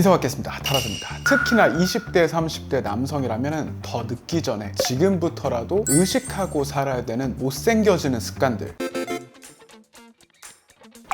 인사받겠습니다. 타라입니다 특히나 20대, 30대 남성이라면 더 늦기 전에 지금부터라도 의식하고 살아야 되는 못생겨지는 습관들.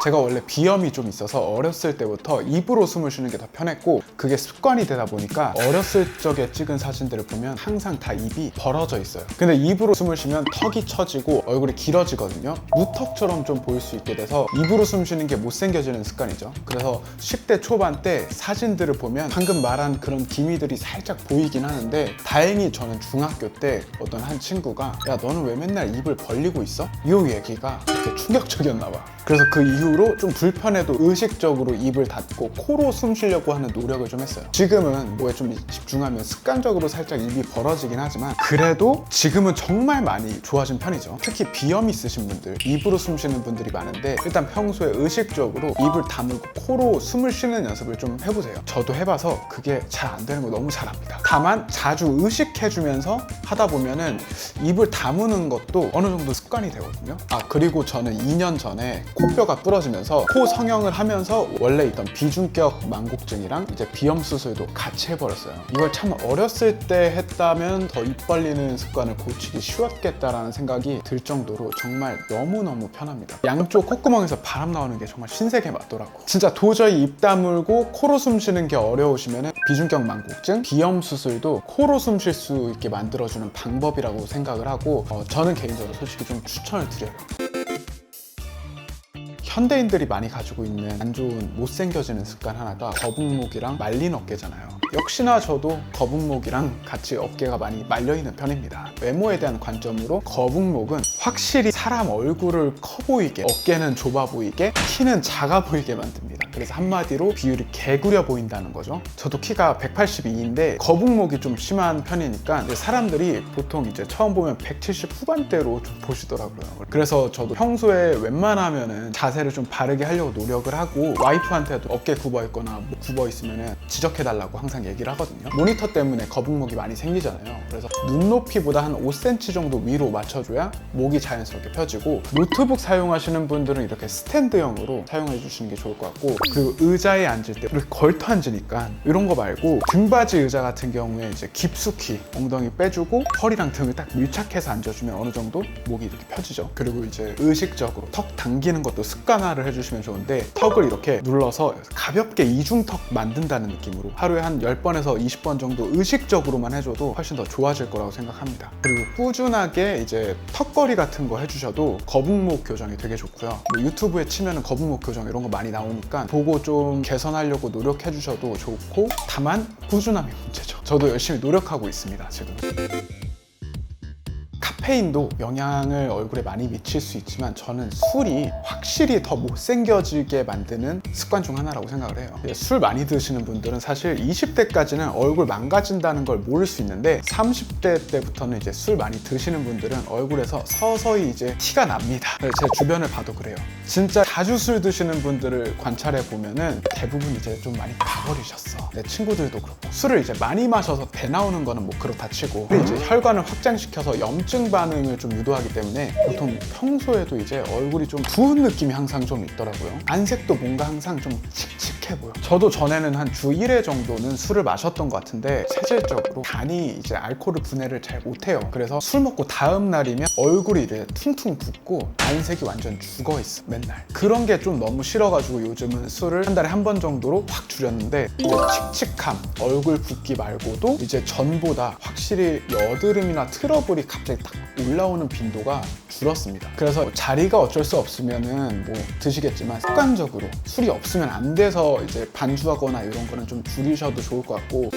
제가 원래 비염이 좀 있어서 어렸을 때부터 입으로 숨을 쉬는 게 더 편했고 그게 습관이 되다 보니까 어렸을 적에 찍은 사진들을 보면 항상 다 입이 벌어져 있어요. 근데 입으로 숨을 쉬면 턱이 처지고 얼굴이 길어지거든요. 무턱처럼 좀 보일 수 있게 돼서 입으로 숨 쉬는 게 못생겨지는 습관이죠. 그래서 10대 초반 때 사진들을 보면 방금 말한 그런 기미들이 살짝 보이긴 하는데 다행히 저는 중학교 때 어떤 한 친구가 야 너는 왜 맨날 입을 벌리고 있어? 이 얘기가 되게 충격적이었나 봐. 그래서 그 이후 로 좀 불편해도 의식적으로 입을 닫고 코로 숨 쉬려고 하는 노력을 좀 했어요. 지금은 뭐에 좀 집중하면 습관적으로 살짝 입이 벌어지긴 하지만 그래도 지금은 정말 많이 좋아진 편이죠. 특히 비염 있으신 분들, 입으로 숨 쉬는 분들이 많은데 일단 평소에 의식적으로 입을 다물고 코로 숨을 쉬는 연습을 좀 해보세요. 저도 해봐서 그게 잘 안 되는 거 너무 잘합니다. 다만 자주 의식해주면서 하다 보면은 입을 다무는 것도 어느 정도 습관이 되거든요. 아 그리고 저는 2년 전에 코뼈가 부러 지면서 코 성형을 하면서 원래 있던 비중격 망곡증이랑 이제 비염 수술도 같이 해버렸어요. 이걸 참 어렸을 때 했다면 더 입 벌리는 습관을 고치기 쉬웠겠다라는 생각이 들 정도로 정말 너무너무 편합니다. 양쪽 콧구멍에서 바람 나오는 게 정말 신세계 맞더라고. 진짜 도저히 입 다물고 코로 숨 쉬는 게 어려우시면 비중격 망곡증, 비염 수술도 코로 숨 쉴 수 있게 만들어주는 방법이라고 생각을 하고 어, 저는 개인적으로 솔직히 좀 추천을 드려요. 현대인들이 많이 가지고 있는 안 좋은 못생겨지는 습관 하나가 거북목이랑 말린 어깨잖아요. 역시나 저도 거북목이랑 같이 어깨가 많이 말려있는 편입니다. 외모에 대한 관점으로 거북목은 확실히 사람 얼굴을 커 보이게, 어깨는 좁아 보이게, 키는 작아 보이게 만듭니다. 그래서 한마디로 비율이 개구려 보인다는 거죠. 저도 키가 182인데 거북목이 좀 심한 편이니까 사람들이 보통 이제 처음 보면 170 후반대로 좀 보시더라고요. 그래서 저도 평소에 웬만하면은 자세를 좀 바르게 하려고 노력을 하고 와이프한테도 어깨 굽어 있거나 뭐 굽어 있으면은 지적해 달라고 항상 얘기를 하거든요. 모니터 때문에 거북목이 많이 생기잖아요. 그래서 눈높이보다 한 5cm 정도 위로 맞춰줘야 목이 자연스럽게 펴지고 노트북 사용하시는 분들은 이렇게 스탠드형으로 사용해 주시는 게 좋을 것 같고 그리고 의자에 앉을 때 이렇게 걸터 앉으니까 이런 거 말고 등받이 의자 같은 경우에 이제 깊숙이 엉덩이 빼주고 허리랑 등을 딱 밀착해서 앉아주면 어느 정도 목이 이렇게 펴지죠. 그리고 이제 의식적으로 턱 당기는 것도 습관화를 해주시면 좋은데 턱을 이렇게 눌러서 가볍게 이중턱 만든다는 느낌으로 하루에 한 10번에서 20번 정도 의식적으로만 해줘도 훨씬 더 좋아질 거라고 생각합니다. 그리고 꾸준하게 이제 턱걸이 같은 거 해주셔도 거북목 교정이 되게 좋고요. 뭐 유튜브에 치면은 거북목 교정 이런 거 많이 나오니까 보고 좀 개선하려고 노력해 주셔도 좋고 다만 꾸준함이 문제죠. 저도 열심히 노력하고 있습니다, 지금. 카페인도 영향을 얼굴에 많이 미칠 수 있지만 저는 술이 확실히 더 못생겨지게 만드는 습관 중 하나라고 생각을 해요. 예, 술 많이 드시는 분들은 사실 20대까지는 얼굴 망가진다는 걸 모를 수 있는데 30대 때부터는 이제 술 많이 드시는 분들은 얼굴에서 서서히 이제 티가 납니다. 네, 제 주변을 봐도 그래요. 진짜 자주 술 드시는 분들을 관찰해 보면은 대부분 이제 좀 많이 가버리셨어. 내 친구들도 그렇고 술을 이제 많이 마셔서 배 나오는 거는 뭐 그렇다 치고 이제 혈관을 확장시켜서 염증 반응을 좀 유도하기 때문에 보통 평소에도 이제 얼굴이 좀 부은 느낌이 항상 좀 있더라고요. 안색도 뭔가 항상 좀 칙칙해 보여. 저도 전에는 한 주 1회 정도는 술을 마셨던 것 같은데 체질적으로 간이 이제 알코올 분해를 잘 못해요. 그래서 술 먹고 다음 날이면 얼굴이 이제 퉁퉁 붓고 안색이 완전 죽어 있어 맨날. 그런 게 좀 너무 싫어가지고 요즘은 술을 한 달에 한 번 정도로 확 줄였는데 이제 칙칙함, 얼굴 붓기 말고도 이제 전보다 확실히 여드름이나 트러블이 갑자기 딱 올라오는 빈도가 줄었습니다. 그래서 뭐 자리가 어쩔 수 없으면은 뭐 드시겠지만 습관적으로 술이 없으면 안 돼서 이제 반주하거나 이런 거는 좀 줄이셔도 좋을 것 같고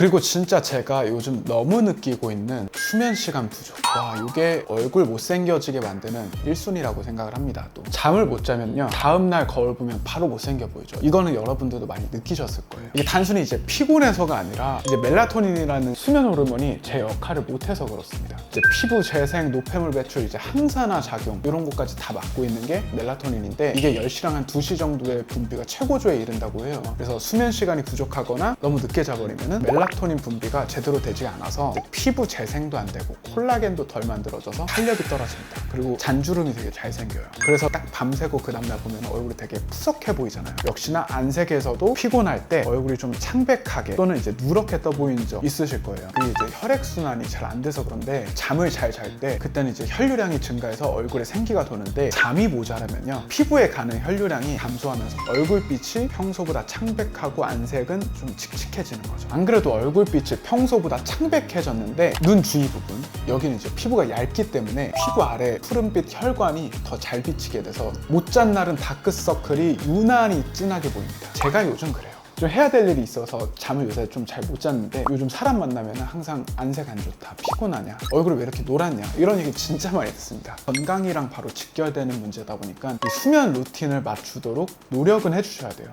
그리고 진짜 제가 요즘 너무 느끼고 있는 수면 시간 부족. 와, 이게 얼굴 못생겨지게 만드는 1순위라고 생각을 합니다. 또 잠을 못 자면요. 다음날 거울 보면 바로 못생겨 보이죠. 이거는 여러분들도 많이 느끼셨을 거예요. 이게 단순히 이제 피곤해서가 아니라 이제 멜라토닌이라는 수면 호르몬이 제 역할을 못해서 그렇습니다. 이제 피부 재생, 노폐물 배출, 이제 항산화 작용 이런 것까지 다 맡고 있는 게 멜라토닌인데 이게 10시랑 한 2시 정도의 분비가 최고조에 이른다고 해요. 그래서 수면 시간이 부족하거나 너무 늦게 자버리면은 멜라토닌 멜라토닌 분비가 제대로 되지 않아서 피부 재생도 안 되고 콜라겐도 덜 만들어져서 탄력이 떨어집니다. 그리고 잔주름이 되게 잘 생겨요. 그래서 딱 밤새고 그 다음날 보면 얼굴이 되게 푸석해 보이잖아요. 역시나 안색에서도 피곤할 때 얼굴이 좀 창백하게 또는 이제 누렇게 떠 보이는 적 있으실 거예요. 그게 이제 혈액순환이 잘 안 돼서 그런데 잠을 잘 잘 때 그때는 이제 혈류량이 증가해서 얼굴에 생기가 도는데 잠이 모자라면요 피부에 가는 혈류량이 감소하면서 얼굴빛이 평소보다 창백하고 안색은 좀 칙칙해지는 거죠. 안 그래도 얼굴빛이 평소보다 창백해졌는데 눈 주위 부분 여기는 이제 피부가 얇기 때문에 피부 아래 푸른빛 혈관이 더 잘 비치게 돼서 못 잔 날은 다크서클이 유난히 진하게 보입니다. 제가 요즘 그래요. 좀 해야 될 일이 있어서 잠을 요새 좀 잘 못 잤는데 요즘 사람 만나면 항상 안색 안 좋다 피곤하냐 얼굴이 왜 이렇게 노랗냐 이런 얘기 진짜 많이 듣습니다 건강이랑 바로 직결되는 문제다 보니까 이 수면 루틴을 맞추도록 노력은 해주셔야 돼요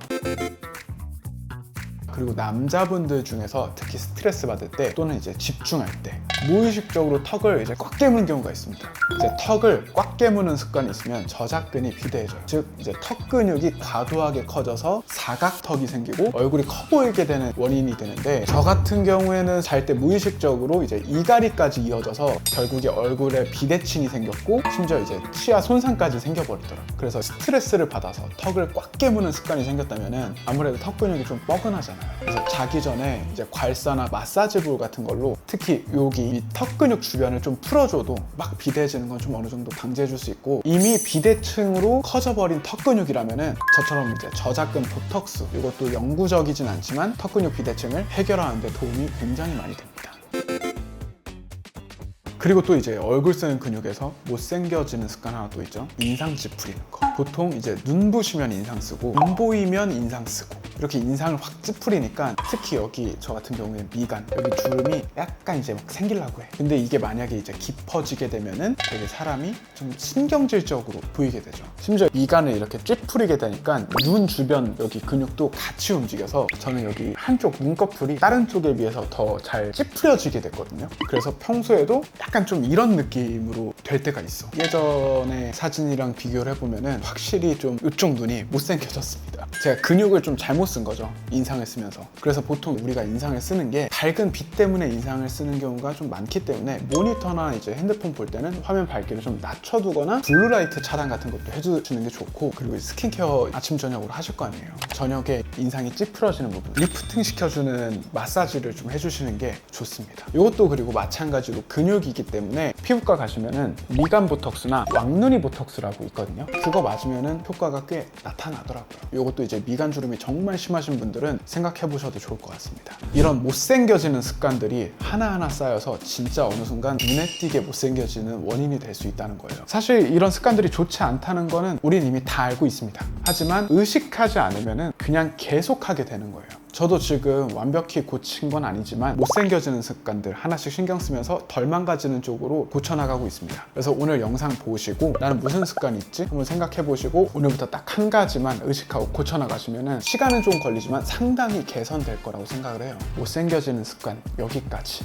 그리고 남자분들 중에서 특히 스트레스 받을 때 또는 이제 집중할 때 무의식적으로 턱을 이제 꽉 깨무는 경우가 있습니다. 이제 턱을 꽉 깨무는 습관이 있으면 저작근이 비대해져요. 즉 이제 턱 근육이 과도하게 커져서 사각턱이 생기고 얼굴이 커 보이게 되는 원인이 되는데 저 같은 경우에는 잘 때 무의식적으로 이제 이갈이까지 이어져서 결국에 얼굴에 비대칭이 생겼고 심지어 이제 치아 손상까지 생겨버리더라고요. 그래서 스트레스를 받아서 턱을 꽉 깨무는 습관이 생겼다면은 아무래도 턱 근육이 좀 뻐근하잖아요. 그래서 자기 전에 이제 괄사나 마사지 볼 같은 걸로 특히 여기 이 턱 근육 주변을 좀 풀어줘도 막 비대해지는 건 좀 어느 정도 방지해줄 수 있고 이미 비대칭으로 커져버린 턱 근육이라면은 저처럼 이제 저작근 보톡스 이것도 영구적이진 않지만 턱 근육 비대칭을 해결하는데 도움이 굉장히 많이 됩니다. 그리고 또 이제 얼굴 쓰는 근육에서 못생겨지는 습관 하나 또 있죠. 인상 찌푸리는 거. 보통 이제 눈 부시면 인상 쓰고 눈 보이면 인상 쓰고 이렇게 인상을 확 찌푸리니까 특히 여기 저 같은 경우에 미간 여기 주름이 약간 이제 막 생기려고 해. 근데 이게 만약에 이제 깊어지게 되면은 되게 사람이 좀 신경질적으로 보이게 되죠. 심지어 미간을 이렇게 찌푸리게 되니까 눈 주변 여기 근육도 같이 움직여서 저는 여기 한쪽 눈꺼풀이 다른 쪽에 비해서 더 잘 찌푸려지게 됐거든요. 그래서 평소에도 약간 좀 이런 느낌으로 될 때가 있어. 예전에 사진이랑 비교를 해보면은 확실히 좀 이쪽 눈이 못생겨졌습니다. 제가 근육을 좀 잘못 쓴 거죠. 인상을 쓰면서. 그래서 보통 우리가 인상을 쓰는 게 밝은 빛 때문에 인상을 쓰는 경우가 좀 많기 때문에 모니터나 이제 핸드폰 볼 때는 화면 밝기를 좀 낮춰두거나 블루라이트 차단 같은 것도 해주시는 게 좋고 그리고 스킨케어 아침 저녁으로 하실 거 아니에요. 저녁에 인상이 찌푸러지는 부분 리프팅 시켜주는 마사지를 좀 해주시는 게 좋습니다. 이것도 그리고 마찬가지로 근육이기 때문에 피부과 가시면은 미간 보톡스나 왕눈이 보톡스라고 있거든요. 그거 맞으면은 효과가 꽤 나타나더라고요. 이것 도 이제 미간 주름이 정말 심하신 분들은 생각해 보셔도 좋을 것 같습니다. 이런 못생겨지는 습관들이 하나하나 쌓여서 진짜 어느 순간 눈에 띄게 못생겨지는 원인이 될 수 있다는 거예요. 사실 이런 습관들이 좋지 않다는 거는 우린 이미 다 알고 있습니다. 하지만 의식하지 않으면은 그냥 계속하게 되는 거예요. 저도 지금 완벽히 고친 건 아니지만 못생겨지는 습관들 하나씩 신경 쓰면서 덜 망가지는 쪽으로 고쳐나가고 있습니다. 그래서 오늘 영상 보시고 나는 무슨 습관이 있지? 한번 생각해 보시고 오늘부터 딱 한 가지만 의식하고 고쳐나가시면은 시간은 좀 걸리지만 상당히 개선될 거라고 생각을 해요. 못생겨지는 습관 여기까지.